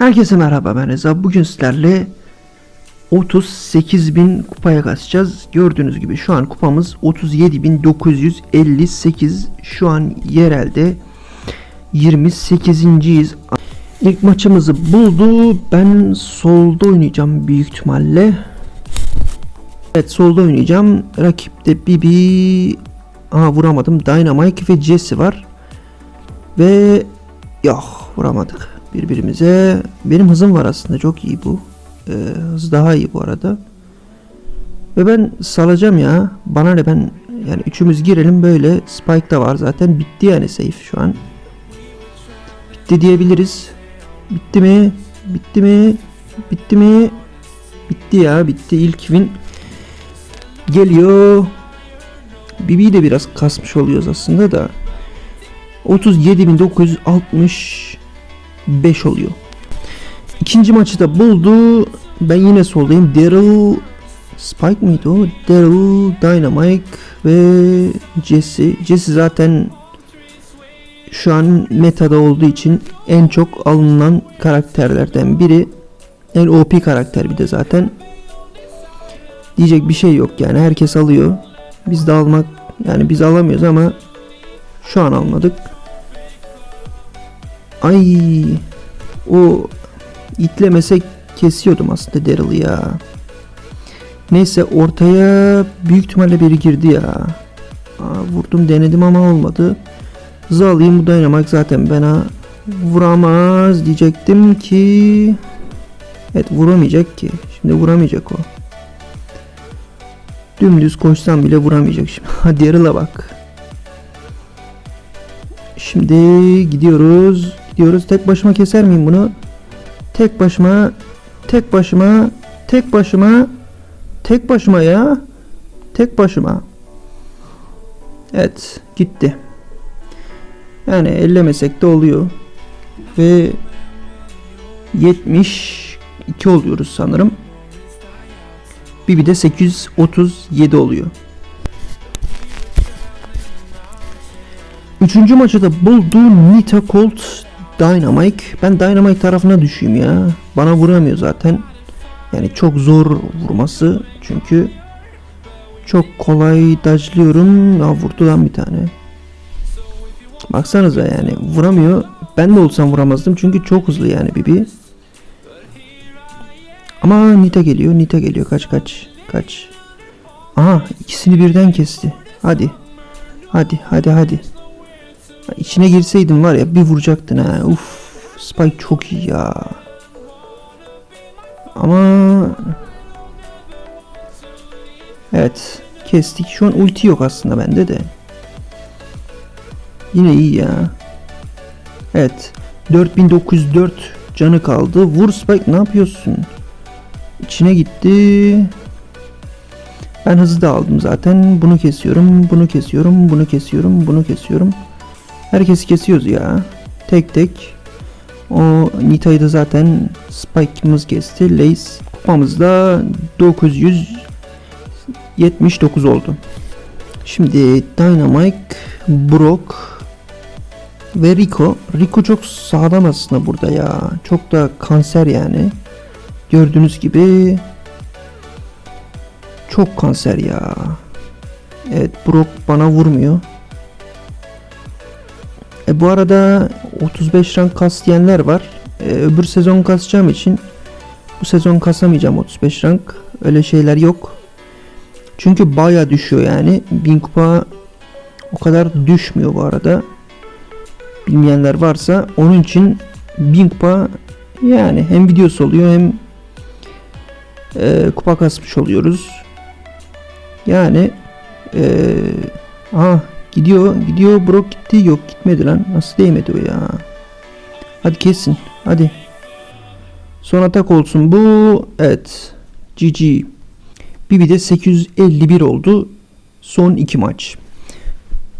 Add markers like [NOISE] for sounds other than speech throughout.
Herkese merhaba ben Reza. Bugün sizlerle 38.000 kupaya kasacağız. Gördüğünüz gibi şu an kupamız 37.958. Şu an yerelde 28.yiz. İlk maçımızı buldu. Ben solda oynayacağım büyük ihtimalle. Evet solda oynayacağım. Rakipte Bibi Aa vuramadım. Dynamite ve Jesse var. Ve yok vuramadık birbirimize. Benim hızım var aslında çok iyi bu. Ee, hız daha iyi bu arada. Ve ben salacağım ya. Bana ne ben yani üçümüz girelim böyle. Spike da var zaten. Bitti yani safe şu an. Bitti diyebiliriz. Bitti mi? Bitti mi? Bitti mi? Bitti ya. Bitti. İlk win geliyor. Bibi de biraz kasmış oluyoruz aslında da. 37.965 oluyor. İkinci maçı da buldu. Ben yine soldayım. Daryl Spike mıydı o? Daryl, Dynamite ve Jesse. Jesse zaten şu an metada olduğu için en çok alınan karakterlerden biri. En OP karakter bir de zaten. Diyecek bir şey yok yani herkes alıyor. Biz de almak yani biz alamıyoruz ama şu an almadık. Ay o itlemesek kesiyordum aslında Daryl'ı ya. Neyse ortaya büyük ihtimalle biri girdi ya. Aa, vurdum denedim ama olmadı. Hızı alayım bu Dynamite zaten bana vuramaz diyecektim ki Evet vuramayacak ki. Şimdi vuramayacak o. Dümdüz koşsam bile vuramayacak şimdi. [LAUGHS] Hadi yarıla bak. Şimdi gidiyoruz. Gidiyoruz. Tek başıma keser miyim bunu? Tek başıma. Tek başıma. Tek başıma. Tek başıma ya. Tek başıma. Evet. Gitti. Yani ellemesek de oluyor. Ve 72 oluyoruz sanırım. Bibi de 837 oluyor. Üçüncü maçı da buldu Nita Colt Dynamite. Ben Dynamite tarafına düşeyim ya. Bana vuramıyor zaten. Yani çok zor vurması. Çünkü çok kolay dajlıyorum. Ya vurdu lan bir tane. Baksanıza yani vuramıyor. Ben de olsam vuramazdım çünkü çok hızlı yani Bibi. Ama Nita geliyor. Nita geliyor. Kaç kaç. Kaç. Aha ikisini birden kesti. Hadi. Hadi hadi hadi. İçine girseydim var ya bir vuracaktın ha. Uf. Spike çok iyi ya. Ama Evet. Kestik. Şu an ulti yok aslında bende de. Yine iyi ya. Evet. 4904 canı kaldı. Vur Spike ne yapıyorsun? İçine gitti. Ben hızlı da aldım zaten. Bunu kesiyorum, bunu kesiyorum, bunu kesiyorum, bunu kesiyorum. Herkesi kesiyoruz ya. Tek tek. O Nita'yı da zaten Spike'ımız kesti. Lace kupamız da 979 oldu. Şimdi Dynamite, Brock ve Rico. Rico çok sağlam aslında burada ya. Çok da kanser yani. Gördüğünüz gibi çok kanser ya. Evet Brock bana vurmuyor. E bu arada 35 rank kas diyenler var. E, öbür sezon kasacağım için bu sezon kasamayacağım 35 rank. Öyle şeyler yok. Çünkü baya düşüyor yani. 1000 kupa o kadar düşmüyor bu arada. Bilmeyenler varsa onun için 1000 kupa yani hem videosu oluyor hem e, kupa kasmış oluyoruz. Yani e, aha gidiyor gidiyor Brock gitti yok gitmedi lan nasıl değmedi o ya. Hadi kesin hadi. Son atak olsun bu. Evet. GG. Bibi de 851 oldu. Son iki maç.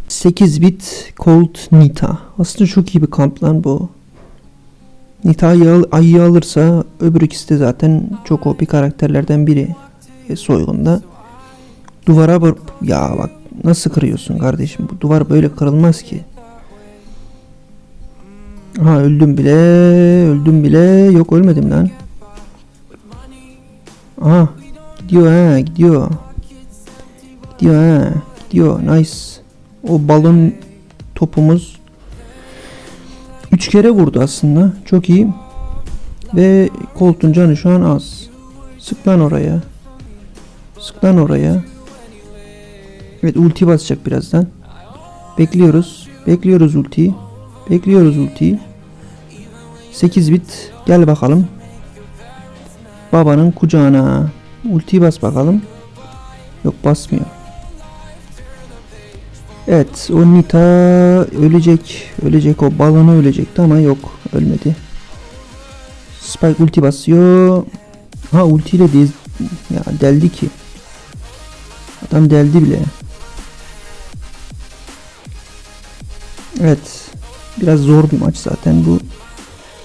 8 bit Colt Nita. Aslında çok iyi bir kamp lan bu. Nita'yı ayı alırsa öbür ikisi de zaten çok OP karakterlerden biri e, soygunda. Duvara bak ya bak nasıl kırıyorsun kardeşim bu duvar böyle kırılmaz ki. Ha öldüm bile. Öldüm bile. Yok ölmedim lan. Aha. Gidiyor ha gidiyor. Gidiyor ha. Gidiyor. Nice. O balon topumuz 3 kere vurdu aslında. Çok iyi. Ve Colt'un canı şu an az. Sık lan oraya. Sık lan oraya. Evet ulti basacak birazdan. Bekliyoruz. Bekliyoruz ultiyi. Bekliyoruz ultiyi. 8 bit. Gel bakalım. Babanın kucağına. Ultiyi bas bakalım. Yok basmıyor. Evet o Nita ölecek. Ölecek o balonu ölecekti ama yok ölmedi. Spike ulti basıyor. Ha ultiyle değil. Ya deldi ki. Adam deldi bile. Evet. Biraz zor bir maç zaten bu.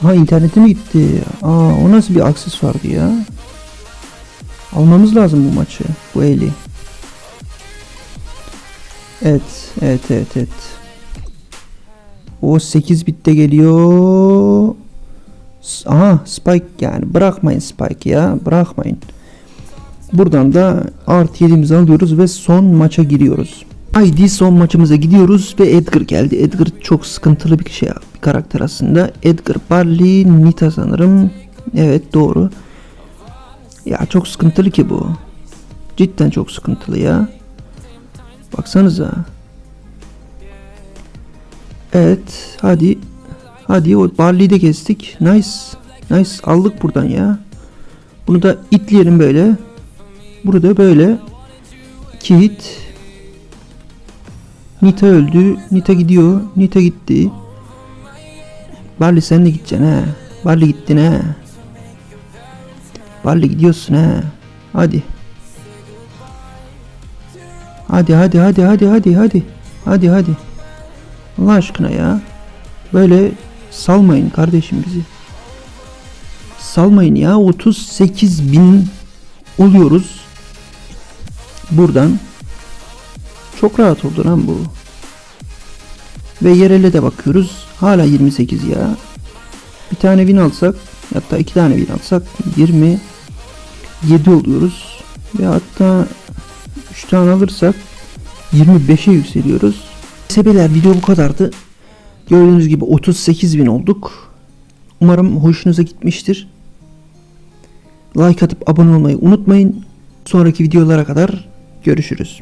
Ha internete mi gitti? Aa o nasıl bir aksesuardı ya? Almamız lazım bu maçı. Bu eli. Evet, evet, evet, evet. O 8 bitte geliyor. Aha Spike yani bırakmayın Spike ya bırakmayın. Buradan da artı 7'mizi alıyoruz ve son maça giriyoruz. Haydi son maçımıza gidiyoruz ve Edgar geldi. Edgar çok sıkıntılı bir şey bir karakter aslında. Edgar Barley Nita sanırım. Evet doğru. Ya çok sıkıntılı ki bu. Cidden çok sıkıntılı ya. Baksanıza. Evet hadi. Hadi o Barley'i de kestik. Nice. Nice aldık buradan ya. Bunu da itleyelim böyle. Burada böyle. İki hit. Nita öldü. Nita gidiyor. Nita gitti. Barley sen de gideceksin ha. Barley gittin ha. Barley gidiyorsun ha. Hadi. Hadi hadi hadi hadi hadi hadi. Hadi hadi. Allah aşkına ya. Böyle salmayın kardeşim bizi. Salmayın ya. 38 bin oluyoruz. Buradan. Çok rahat oldu lan bu. Ve yerele de bakıyoruz. Hala 28 ya. Bir tane win alsak hatta iki tane win alsak 27 oluyoruz. Ve hatta 3 tane alırsak 25'e yükseliyoruz. Sebeler video bu kadardı. Gördüğünüz gibi 38 bin olduk. Umarım hoşunuza gitmiştir. Like atıp abone olmayı unutmayın. Sonraki videolara kadar görüşürüz.